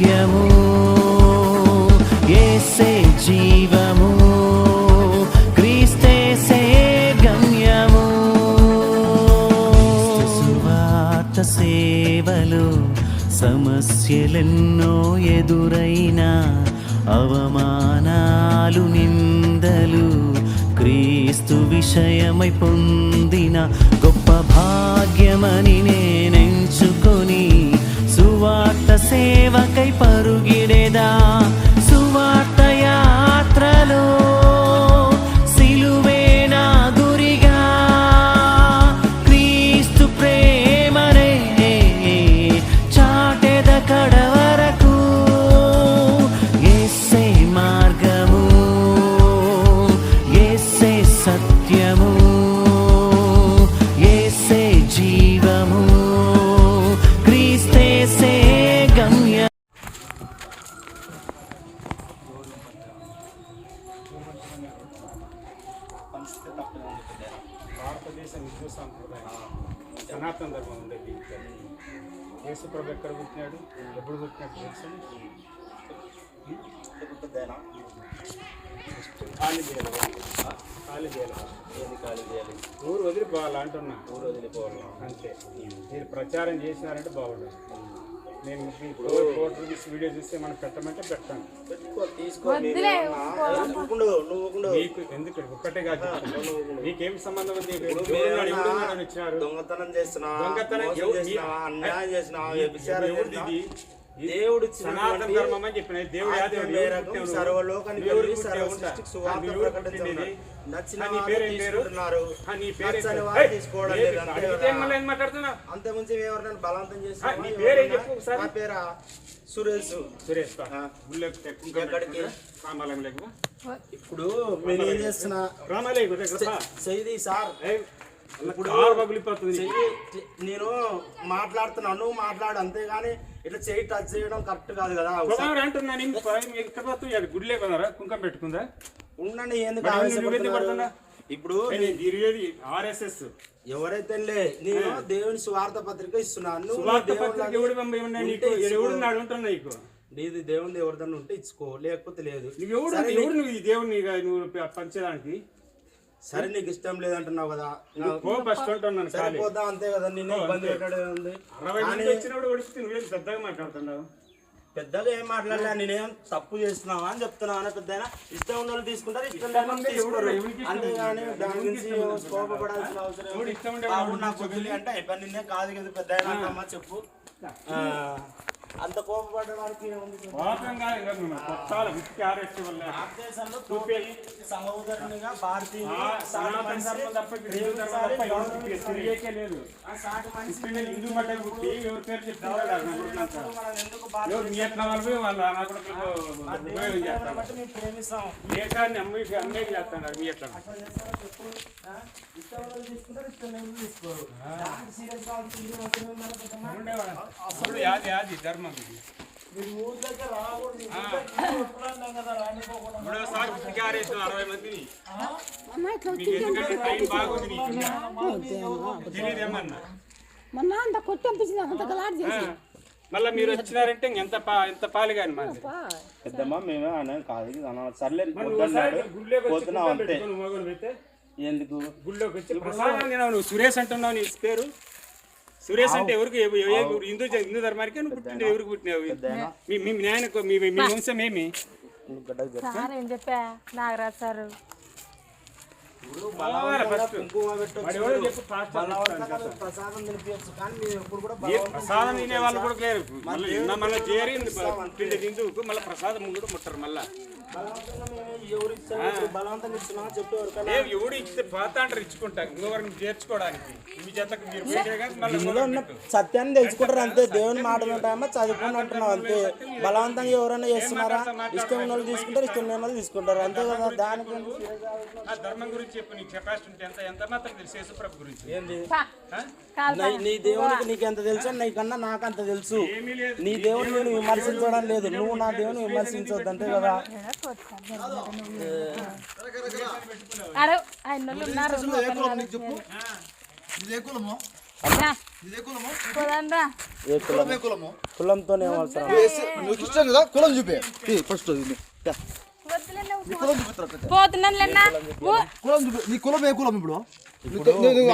సత్యము ఏసే జీవము క్రీస్తేసే గమ్యము. సువార్త సేవలు సమస్యలెన్నో ఎదురైనా అవమానాలు నిందలు క్రీస్తు విషయమై పొందిన గొప్ప భాగ్యమని నేనెంచుకొని సువార్త సేవకై తప్పదు. భారతదేశ హిందూ సాంప్రదాయం. సనాతన ధర్మం ఉండేది యేసు ప్రభు ఎక్కడ పుట్టినాడు? ఎప్పుడు పుట్టినాడు తెలుసు? ఖాళీ చేయాలి. ఖాళీ చేయాలి. ఏది ఖాళీ చేయాలి? ఊరు వదిలిపోవాలి అంటున్నా ఊరు వదిలిపోవాలి. అంతే. మీరు ప్రచారం చేసినారంటే బాగుండదు నేను రూపీస్ వీడియో చూస్తే మనం పెట్టమంటే పెట్టాను. మీకు ఎందుకు? ఒక్కటే కాదు. నీకేం సంబంధం దొంగతనం చేస్తున్నావా? అన్యాయం చేస్తున్నావా? దేవుడు సనాతన ధర్మం అని చెప్పిన దేవుడు? సర్వలోకానికి? నచ్చిన? తీసుకుంటున్నారు. అంతే బలవంతం పేరు సురేష్ సురేష్. ఇప్పుడు నేను ఏం చేస్తున్నా రామాలయం దగ్గర బా. సైది సార్ నేను మాట్లాడుతున్నా నువ్వు మాట్లాడు అంతేగాని ఇట్లా చెయ్యి టచ్ చేయడం కరెక్ట్ కాదు కదా పొగరు అంటున్నా నేను పై- ఎక్కడ పోతుంది అది గుడిలే కొన్నారా? కుంకం పెట్టుకుందా? ఉండండి ఎందుకు? ఇప్పుడు తిరిగేది ఆర్ఎస్ఎస్ ఎవరైతే లే, నేను దేవుని స్వార్థ పత్రిక ఇస్తున్నాను నీకు? నీది దేవుని ఎవరిదన్నా ఉంటే ఇచ్చుకో లేకపోతే లేదు. నువ్వు ఎవడు నువ్వు ఈ దేవుడిని ఇక నువ్వు ప- పంచేదానికి? సరే నీకు ఇష్టం లేదంటున్నావు కదా. పో ఫస్ట్ అంటున్నాను ఖాళీ. సరిపోతా అంతే కదా నిన్ను ఇబ్బంది పెట్టడం ఉంది అరవై మంది వచ్చినప్పుడు ఒడిస్తే నువ్వేం పెద్దగా మాట్లాడుతున్నావు? పెద్దగా ఏం మాట్లాడలే నేనేం తప్పు చేస్తున్నావా అని చెప్తున్నావా పెద్ద ఇష్టం ఉన్న వాళ్ళు తీసుకుంటారు ఇష్టం లేని తీసుకోరు. అంతేగాని? దాని గురించి? కోపపడాల్సిన అవసరం నాకు వదిలి అంటే అయిపోయి నిన్నే కాదు కదా పెద్ద చెప్పు. అంత కోపపడడానికి సహోదరునిగా భారతీయ హిందూ మడ్డ పుట్టి ఎవరి పేరు పెద్దమ్మ? అప్పుడు యాది యాది ధర్మం మీరు ఊరి దగ్గర రాకూడదు. కదా రానిపోకుండా. మూడోసారి అరవై మందిని. మొన్న అంత కొట్టంపించింది అంత గలాట్ చేసి. మళ్ళీ మీరు వచ్చినారంటే ఎంత పా ఎంత పాలు కానీ మాది పెద్దమ్మ మేమే అన్నాం కాదు అన్నాం. సర్లే పోతున్నాం అంతే. ఎందుకు? గుళ్ళోకి వచ్చి నువ్వు. సురేష్ అంటున్నావు నీ పేరు? సురేష్ అంటే ఎవరికి ఎవ- ఎవ- ఎవ- హిందూ హిందూ ధర్మానికి నువ్వు ఎవరికి పుట్టినావు? మీ మీ నాయనకు మీ మీ వంశం ఏమి. సార్ ఏం చెప్పా? నాగరాజ్ సార్. ప్రసాదం కూడా తినే వాళ్ళు కూడా లేరు. మళ్ళీ చేరి తిందుకు మళ్ళీ ప్రసాదం ముందు ముట్టరు మళ్ళీ. ఎవడు ఇస్తే పాత అంటారు ఇచ్చుకుంటా. ఇంకొకరిని చేర్చుకోవడానికి మీ సత్యాన్ని తెలుసుకుంటారు అంతే. దేవుని మాటలు ఉంటాయమ్మా చదువుకుని అంటున్నావు అంతే. బలవంతంగా ఎవరైనా చేస్తున్నారా? ఇష్టం ఉన్న వాళ్ళు తీసుకుంటారు ఇష్టం లేని వాళ్ళు తీసుకుంటారు. అంతే కదా. అవ్వడం? ఆ ధర్మం గురించి చెప్పు. నీ కెపాసిటీ ఉంటే ఎంత ఎంత మాత్రం తెలుసు. గురించి. ఏంది? నీ- నీ దేవునికి నీకు ఎంత తెలుసు? నీకన్నా నాకు అంత తెలుసు. ఏమీ లేదు. నీ దేవుని నేను విమర్శించడం లేదు. నువ్వు నా దేవుని విమర్శించవద్దు అంతే కదా. ఏ. కులం అవసరం? కదా చూపే. ఫస్ట్ కులం చూపిస్తారు చూపి నీ కులం ఏ కులం ఇప్పుడు?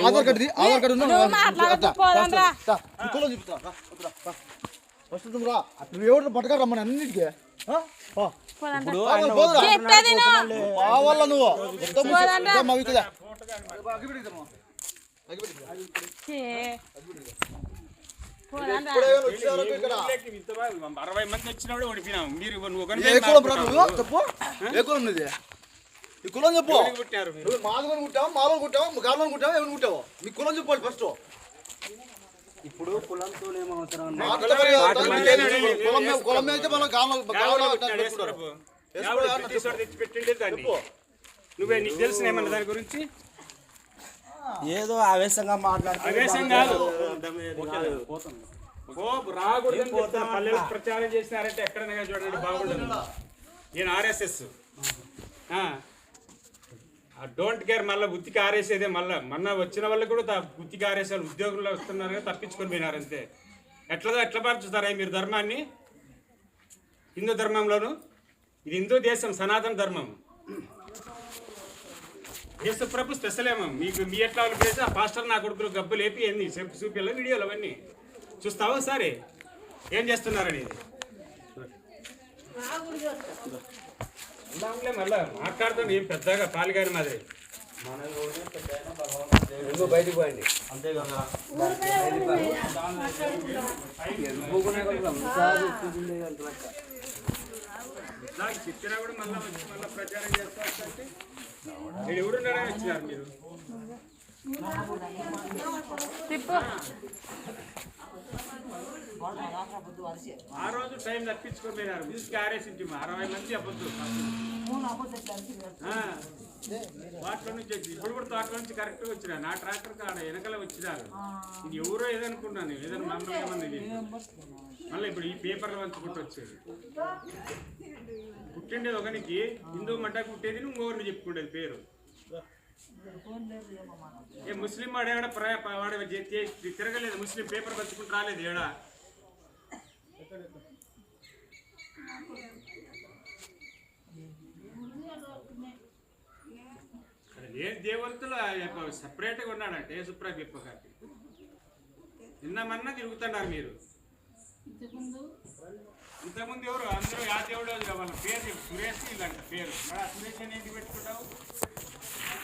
ఆధార్ కార్డు ఆధార్ కార్డు నువ్వు. ఫస్ట్ రా ఎవరు పట్టుకరా రమ్మని అన్నిటికీ. ఇప్పుడు నువ్వు అరవై మంది వచ్చినప్పుడు ఓడిపోయినాం మీరు చెప్పు ఏ కులం ఈ కులం చెప్పు. నువ్వు మాదిగని కుట్టావు మాలో కుట్టావు గాల్లో కుట్టావు ఎవరిని కుట్టావు నీ కులం చెప్పాలి ఫస్ట్ ఇప్పుడు కులంతో. కులం కులం అయితే మనం గాల్లో గాల్లో పెట్టిండే నువ్వే నీకు తెలిసిన ఏమన్నా దాని గురించి? ఏదో ఆవేశంగా మాట్లాడుతూ ఆవేశం కాదు. ఓ రాకూడదని చెప్తున్నా. పల్లెలు ప్రచారం చేసినారంటే ఎక్కడైనా చూడండి బాగుండదు నేను ఆర్ఎస్ఎస్. డోంట్ కేర్ మళ్ళీ గుత్తి ఆరేసేదే మళ్ళీ. మొన్న వచ్చిన వాళ్ళు కూడా గుత్తి గుత్తికి ఆరేసే ఉద్యోగులు వస్తున్నారు తప్పించుకొని పోయినారు అంతే. ఎట్లదో ఎట్లా పరచుతారా మీరు ధర్మాన్ని? హిందూ ధర్మంలోను? ఇది హిందూ దేశం సనాతన ధర్మం. యేసు ప్రభు స్పెషల్ ఏమో మీకు మీ ఎట్లా వాళ్ళు చేసి ఆ పాస్టర్ నా కొడుకులు గబ్బు లేపి ఏంది? చెప్పు చూపిల్ల వీడియోలు అవన్నీ? చూస్తావా సరే ఏం చేస్తున్నారని? అలాగే మళ్ళా మాట్లాడుతాను ఏం పెద్దగా పాలుగాని మాదిరి అంతే కదా నాకు చెప్పినా కూడా మళ్ళీ వచ్చి మళ్ళీ ప్రచారం చేస్తా అంటే నేను ఎవరున్నారని వచ్చినారు మీరు ఆ రోజు టైం తప్పించుకొని పోయినారు. తీసుకు ఆరేసింటి అరవై మంది అవ్వద్దు వాటిలో నుంచి వచ్చి ఇప్పుడు కూడా తోటలో నుంచి కరెక్ట్గా వచ్చినా నా ట్రాక్టర్ కాడ వెనకాల వచ్చినారు. ఇది ఎవరో ఏదనుకున్నాను ఏదైనా మమ్మల్ని మళ్ళీ ఇప్పుడు ఈ పేపర్లు వంచుకుంటూ వచ్చేది పుట్టిండేది ఒకనికి హిందూ మంట పుట్టేది ఇంకొకరిని చెప్పుకునేది పేరు. ఏ ముస్లిం వాడు ఏడా ప్రయా వాడు జే- జే- తిరగలేదు. ముస్లిం పేపర్ పంచుకుంటూ రాలేదు ఏడా? ఏ దేవతలు సపరేట్గా ఉన్నాడంటే యేసుప్రభు చెప్పకండి నిన్నమన్నా తిరుగుతున్నారు మీరు. ఇంతకుముందు? ఎవరు? అందరూ ఆ దేవుడు వాళ్ళ పేరు. సురేష్ ఇలాంటి పేరు. మరి ఆ సురేష్ అని ఏంటి పెట్టుకుంటావు?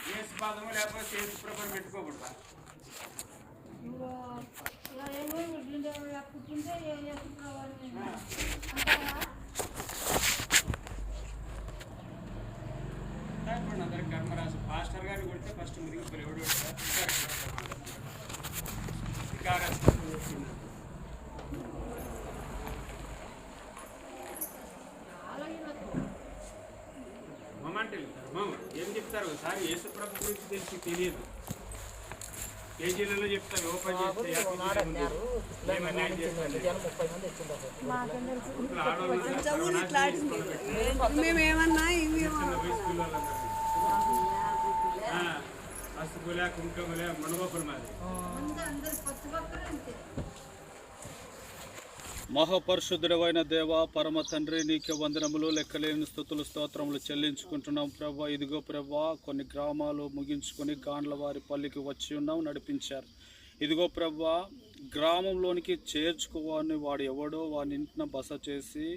యేసు పాదము లేకపోతే యేసు ప్రభు పెట్టుకోకూడదా? ఇప్పుడు అందరికి కర్మరాజు పాస్టర్ గారిని కొడితే ఫస్ట్ మురిగిపోయి ఎవడు మమ్మంటే ధర్మం ఏం చెప్తారు ఒకసారి యేసు ప్రభు గురించి తెలిసి తెలియదు కేజీలలో చెప్తారు ఓపెన్ చేస్తే యాభై మంది ముందు. ఏమన్నా మహాపరిశుద్ధుడమైన దేవ పరమ తండ్రి నీకే వందనములు లెక్కలేని స్థుతులు స్తోత్రములు చెల్లించుకుంటున్నాం ప్రభా. ఇదిగో ప్రభా కొన్ని గ్రామాలు ముగించుకొని గాండ్ల వారి పల్లికి వచ్చి ఉన్నాం నడిపించారు. ఇదిగో ప్రభా గ్రామంలోనికి చేర్చుకోవాలని వాడు ఎవడో వాని ఇంటిన బస చేసి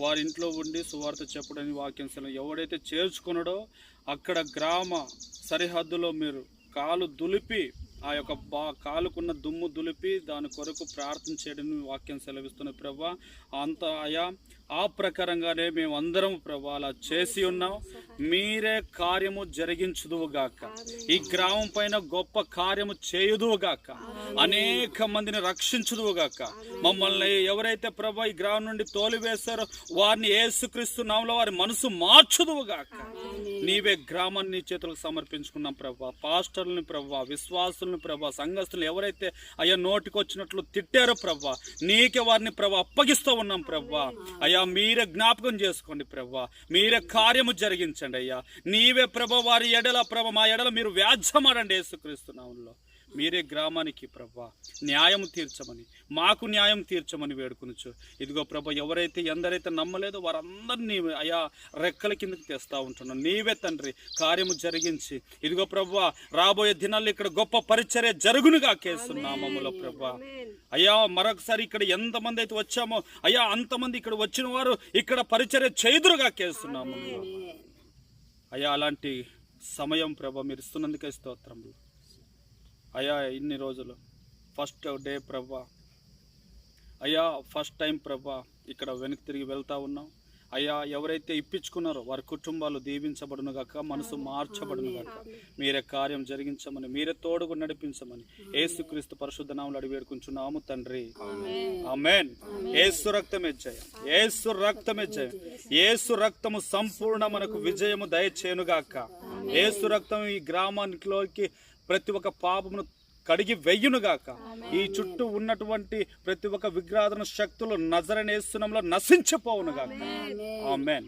వారి ఇంట్లో ఉండి సువార్త చెప్పడని వాక్యం ఎవడైతే చేర్చుకున్నాడో అక్కడ గ్రామ సరిహద్దులో మీరు కాలు దులిపి ఆ యొక్క బా కాలుకున్న దుమ్ము దులిపి దాని కొరకు ప్రార్థన చేయడం వాక్యం సెలవిస్తున్న ప్రభా. అంత అయా ఆ ప్రకారంగానే మేము అందరం ప్రభా అలా చేసి ఉన్నాం. మీరే కార్యము జరిగించుదువుగాక. ఈ గ్రామం పైన గొప్ప కార్యము చేయుదువుగాక. అనేక మందిని రక్షించుదువుగాక. మమ్మల్ని ఎవరైతే ప్రభా ఈ గ్రామం నుండి తోలివేశారో వారిని ఏసుక్రీస్తు నామలో వారి మనసు మార్చుదువుగాక. నీవే గ్రామాన్ని చేతులకు సమర్పించుకున్నాం ప్రభా. పాస్టర్లని ప్రభా విశ్వాసులను ప్రభా. సంఘస్థులు ఎవరైతే అయ్యా నోటికొచ్చినట్లు తిట్టారో ప్రభా నీకే వారిని ప్రభా అప్పగిస్తూ ఉన్నాం ప్రభా. అయ్యా మీరే జ్ఞాపకం చేసుకోండి ప్రభా. మీరే కార్యము జరిగించండి అయ్యా. నీవే ప్రభ వారి ఎడల ప్రభ మా ఎడల మీరు వ్యాధ్యమాడండి యేసుక్రీస్తు నామంలో. మీరే గ్రామానికి ప్రభా న్యాయం తీర్చమని మాకు న్యాయం తీర్చమని వేడుకొనుచు. ఇదిగో ప్రభా ఎవరైతే ఎందరైతే నమ్మలేదో వారందరినీ అయా రెక్కల కిందకి తెస్తా ఉంటున్నాం. నీవే తండ్రి కార్యము జరిగించి. ఇదిగో ప్రభా రాబోయే దినాల్లో ఇక్కడ గొప్ప పరిచర్య జరుగునుగా కేస్తున్నామములో ప్రభా. అయ్యా మరొకసారి ఇక్కడ ఎంతమంది అయితే వచ్చామో అయ్యా అంతమంది ఇక్కడ వచ్చిన వారు ఇక్కడ పరిచర్య చేదురుగా కేస్తున్నాము అయ్యా అలాంటి సమయం ప్రభా మీరు ఇస్తున్నందుకే స్తోత్రములు. అయ్యా ఇన్ని రోజులు. ఫస్ట్ డే ప్రభా. అయ్యా ఫస్ట్ టైం ప్రభా. ఇక్కడ వెనక్కి తిరిగి వెళ్తా ఉన్నాం. అయ్యా ఎవరైతే ఇప్పించుకున్నారో వారి కుటుంబాలు దీవించబడును గాక మనసు మార్చబడును గాక. మీరే కార్యం జరిగించమని మీరే తోడుగు నడిపించమని ఏసుక్రీస్తు పరిశుద్ధ నామలు అడిగి వేడుకుంటున్నాము తండ్రి. ఆమెన్ ఏసు రక్తమే జయం. ఏసు రక్తమే జయం. ఏసు రక్తము సంపూర్ణ మనకు విజయము దయచేయునుగాక ఏసు రక్తం ఈ గ్రామానికిలోకి ప్రతి ఒక్క పాపమును కడిగి వెయ్యునుగాక ఈ చుట్టూ ఉన్నటువంటి ప్రతి ఒక్క విగ్రహాధన శక్తులు నజరనేస్తునంలో నశించిపోవునుగాక. ఆమెన్.